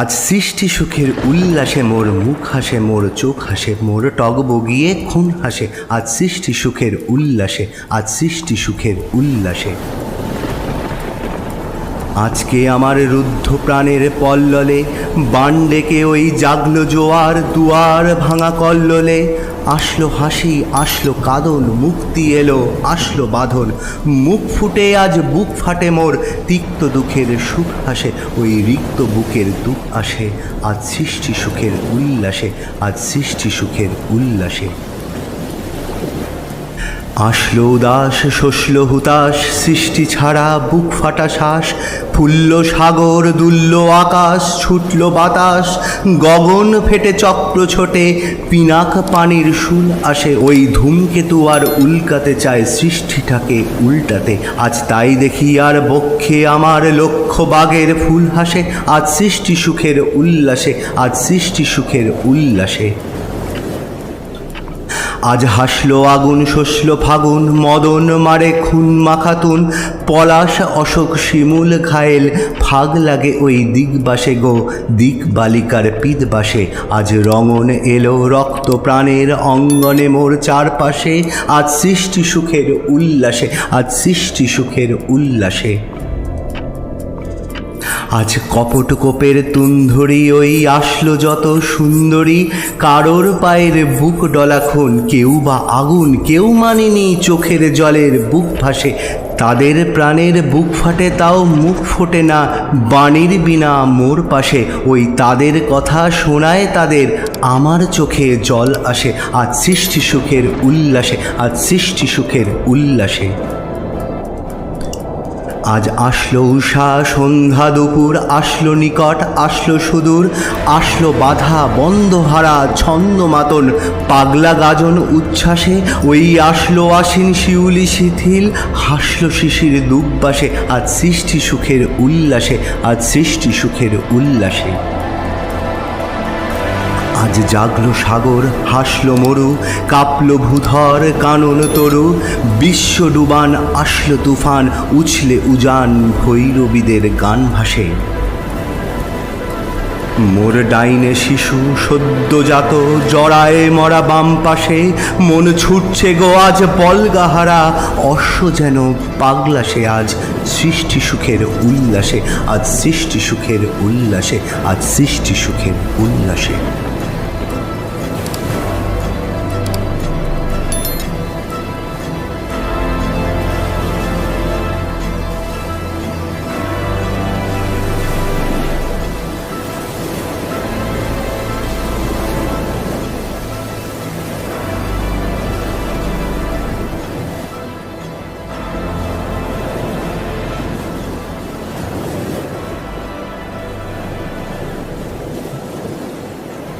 আজ সৃষ্টি সুখের উল্লাসে মোর মুখ হাসে, মোর চোখ হাসে, মোর টগ বগিয়ে খুন হাসে। আজ সৃষ্টি সুখের উল্লাসে, আজ সৃষ্টি সুখের উল্লাসে। আজকে আমার রুদ্ধ প্রাণের পল্ললে বান ডেকে ওই জাগল জোয়ার দুয়ার ভাঙা কল্লোলে আসলো হাসি, আসলো কাদন, মুক্তি এলো, আসলো বাঁধন। মুখ ফুটে আজ, বুক ফাটে মোর। তিক্ত দুঃখের সুখ হাসে ওই রিক্ত বুকের দুঃখ আসে। আজ সৃষ্টি সুখের উল্লাসে, আজ সৃষ্টি সুখের উল্লাসে। আসলো উদাস শস্য হুতাশ, সৃষ্টি ছাড়া বুক ফাটা শ্বাস, ফুল্ল সাগর, দুল্ল আকাশ, ছুটল বাতাস, গগন ফেটে চক্র ছোটে, পিনাক পানির শুল আসে ওই ধূমকেতু আর উল্কাতে চায় সৃষ্টিটাকে উল্টাতে। আজ তাই দেখি আর বক্ষে আমার লক্ষ বাগের ফুল হাসে আজ সৃষ্টি সুখের উল্লাসে, আজ সৃষ্টি সুখের উল্লাসে। আজ হাসলো আগুন শসল ফাগুন, মদন মারে খুন মাখাতুন, পলাশ, অশোক, শিমুল, ঘায়েল, ফাগ লাগে ওই দিগবাসে গো, দিক বালিকার পিদবাসে আজ রঙন এলো রক্ত প্রাণের অঙ্গনে মোর চারপাশে, আজ সৃষ্টি সুখের উল্লাসে, আজ সৃষ্টি সুখের উল্লাসে। আজ কপট কোপের তুন্ধরি ওই আসলো যত সুন্দরী। কারোর পায়ের বুক ডলাখন, কেউ বা আগুন, কেউ মানেনি চোখের জলের বুক ভাসে। তাদের প্রাণের বুক ফাটে, তাও মুখ ফোটে না। বাণীর বিনা মোর পাশে, ওই তাদের কথা শোনায় তাদের। আমার চোখে জল আসে, আজ সৃষ্টি সুখের উল্লাসে, আজ সৃষ্টি সুখের উল্লাসে। আজ আসলো উষা সন্ধ্যা দুপুর, আসলো নিকট, আসলো সুদূর, আসলো বাধা বন্ধ হারা ছন্দ মাতন পাগলা গাজন উচ্ছ্বাসে, ওই আসলো আসিন শিউলি শিথিল, হাসলো শিশির দুপাশে, আজ সৃষ্টি সুখের উল্লাসে, আজ সৃষ্টি সুখের উল্লাসে। আজ জাগলো সাগর, হাসলো মরু, কাঁপলো ভূধর, কানন তরু, বিশ্ব ডুবান আসলো তুফান, উছলে উজান ভৈরবীদের গান ভাসে। মোর ডাইনে শিশু সদ্যজাত জড়ায় মরা বাম পাশে, মন ছুটছে গো আজ বলগাহারা, অশ্ব যেন পাগলা সে আজ সৃষ্টি সুখের উল্লাসে, আজ সৃষ্টি সুখের উল্লাসে, আজ সৃষ্টি সুখের উল্লাসে।